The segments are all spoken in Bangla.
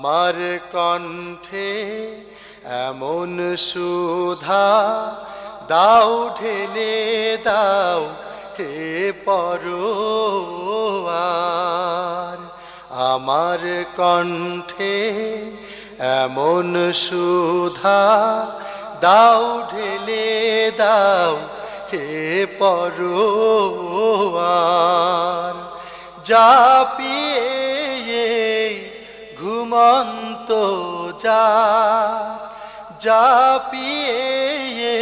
আমার কণ্ঠে এমন সুধা, দাও ঢেলে দাও হে পর আমার কণ্ঠে এমন সুধা, দাও ঢেলে দাও হে পর যা পিয়ে ঘুমন্ত যা যা পিয়ে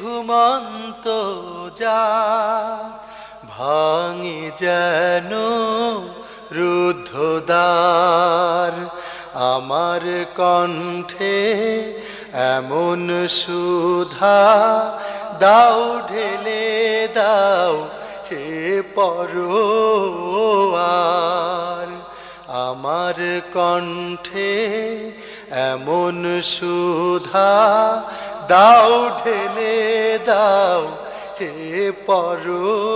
ঘুমন্ত যা, ভাঙে যেন রুদ্ধদ্বার। আমার কণ্ঠে এমন সুধা, দাও ঢেলে দাও হে পরোয়ার। আমার কণ্ঠে এমন সুধা, দাও ঢেলে দাও হে পরোয়ার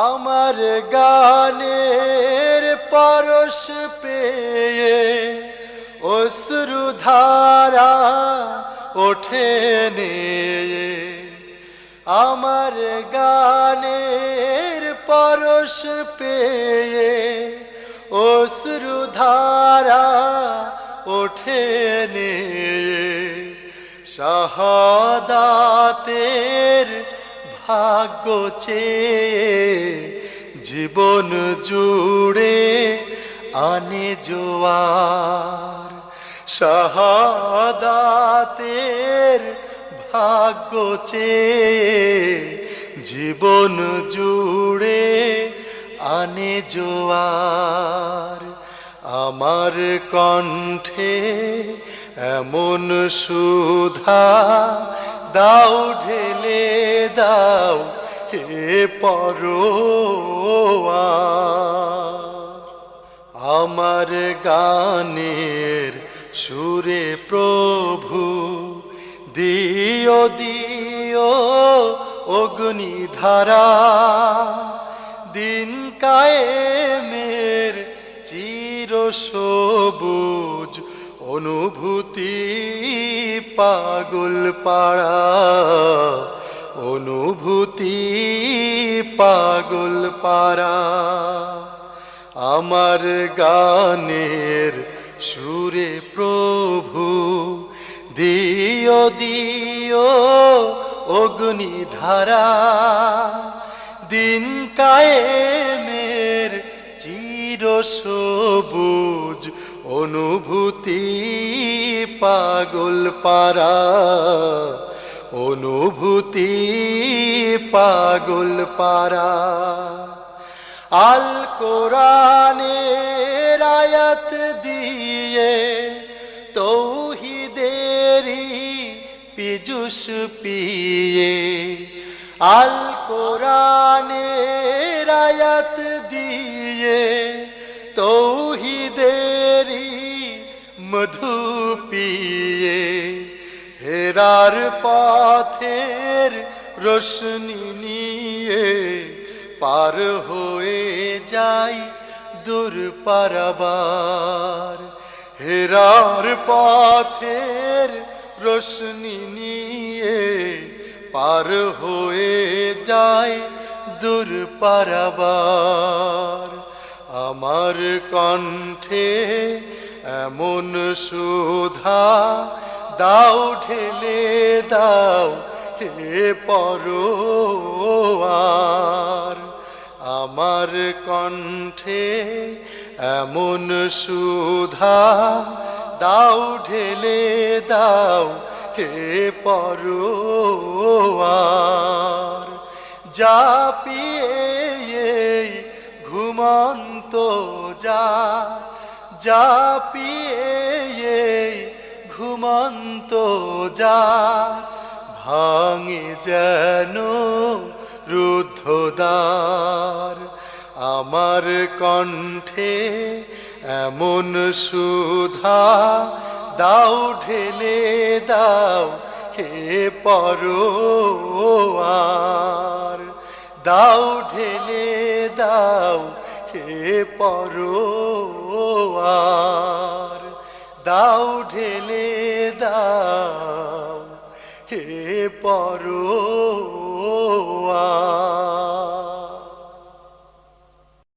আমার গানের পরশ পেয়ে অশ্রুধারা ওঠে নে আমার গানের পরশ পেয়ে অশ্রুধারা ওঠে শাহাদাতের ভাগ্য চেয়ে জীবন জুড়ে আনে জোয়ার শাহাদাতের ভাগ্য চেয়ে জীবন জুড়ে আনে জোয়ার। আমার কণ্ঠে এমন সুধা, দাও ঢেলে দাও হে পরোয়ার আমার গানের সুরে প্রভু, দিও দিও অগ্নিধারা। দিন কায়েমের চির সবুজ অনুভূতি পাগল পাড়া, অনুভূতি পাগল পাড়া। আমার গানের সুরে প্রভু, দিও দিও অগ্নিধারা। সবুজ অনুভূতি পাগল পারা অনুভূতি পাগল পারা আল কোরআনের আয়াত দিয়ে তৌহিদেরি পিজুস পিয়ে। আল কোরআনের আয়াত দিয়ে তৌহিদেরি মধু পিয়ে। হেরার পথের রোশনি নিয়ে পার হয়ে যাই দূর পারাবার। হেরার পথের রোশনি নিয়ে পার হয়ে যায় দূর পারাবার। আমার কণ্ঠে এমন সুধা, দাও ঢেলে দাও হে পরোয়ার। আমার কণ্ঠে এমন সুধা, দাও ঢেলে দাও হে পরোয়ার। যা পিয়ে ঘুমন্ত যা যা পিয়ে ঘুমন্ত যা, ভাঙে যেন রুদ্ধদ্বার। আমার কণ্ঠে এমন সুধা, দাও ঢেলে দাও হে পরোয়ার। দাও ঢেলে দাও পরোয়ার। দাও ঢেলে দাও হে পরোয়ার।